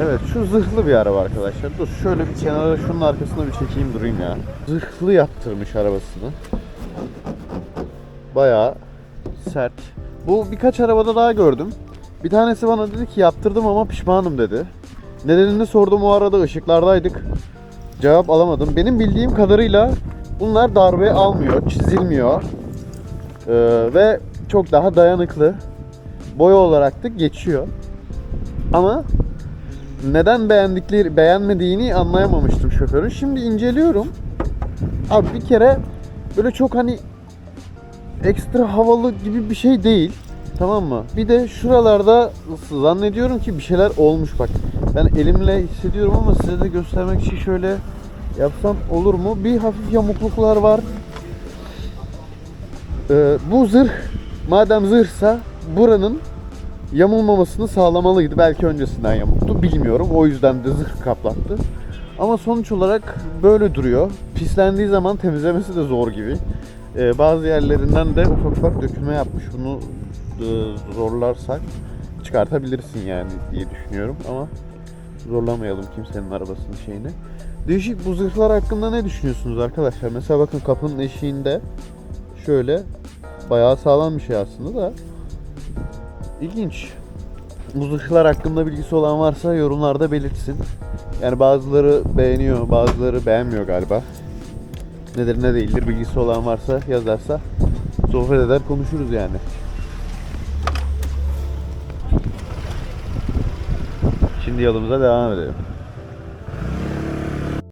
Evet şu zırhlı bir araba arkadaşlar. Dur şöyle bir kenara şunun arkasına bir çekeyim durayım ya. Zırhlı yaptırmış arabasını. Bayağı sert. Bu birkaç arabada daha gördüm. Bir tanesi bana dedi ki yaptırdım ama pişmanım dedi. Nedenini sordum o arada ışıklardaydık. Cevap alamadım. Benim bildiğim kadarıyla bunlar darbe almıyor, çizilmiyor. Ee, ve çok daha dayanıklı. Boya olarak da geçiyor. Ama neden beğendikleri beğenmediğini anlayamamıştım şoförün. Şimdi inceliyorum. Abi bir kere böyle çok hani ekstra havalı gibi bir şey değil. Tamam mı? Bir de şuralarda zannediyorum ki bir şeyler olmuş bak. Ben elimle hissediyorum ama size de göstermek için şöyle yapsam olur mu? Bir hafif yamukluklar var. Ee, bu zırh madem zırhsa buranın yamulmamasını sağlamalıydı. Belki öncesinden yamuktu. Bilmiyorum. O yüzden de zırh kaplattı. Ama sonuç olarak böyle duruyor. Pislendiği zaman temizlemesi de zor gibi. Ee, bazı yerlerinden de ufak ufak dökülme yapmış. Bunu e, zorlarsak çıkartabilirsin yani diye düşünüyorum ama zorlamayalım kimsenin arabasının şeyini. Değişik bu zırhlar hakkında ne düşünüyorsunuz arkadaşlar? Mesela bakın kapının eşiğinde şöyle bayağı sağlam bir şey aslında da İlginç. Bu zırhlar hakkında bilgisi olan varsa yorumlarda belirtsin. Yani bazıları beğeniyor, bazıları beğenmiyor galiba. Nedir ne değildir bilgisi olan varsa yazarsa sohbet eder konuşuruz yani. Şimdi yolumuza devam edelim.